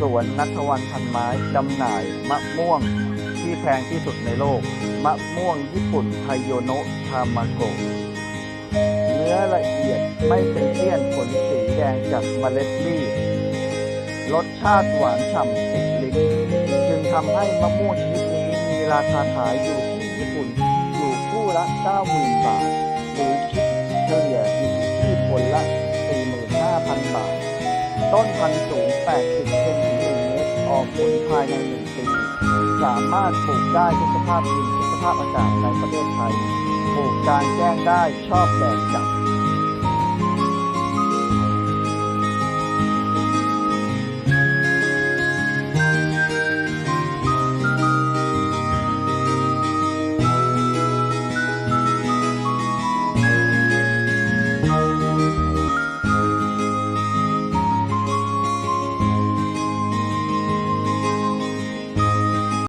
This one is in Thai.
สวนนัทวันพันไม้จำหน่ายมะม่วงที่แพงที่สุดในโลก มะม่วงญี่ปุ่นไทโยโนะทามาโกะเนื้อละเอียดไม่เป็นเลี่ยนผลสีแดงจากเมล็ดรีบรสชาติหวานฉ่ำติดลิ้นจึงทำให้มะม่วงชนิดนี้มีราคาขายอยู่ที่ญี่ปุ่นอยู่คู่ละ 90,000 บาท หรือคิดเฉลี่ยอยู่ที่ผลละ 45,000 บาท ต้นพันธุ์สูง 80เซนติเมตร ออกผลภายใน 1 ปี สามารถปลูกได้ทุกสภาพดินทุกสภาพอากาศในประเทศไทย ปลูกกลางแจ้งได้ชอบแดดจัด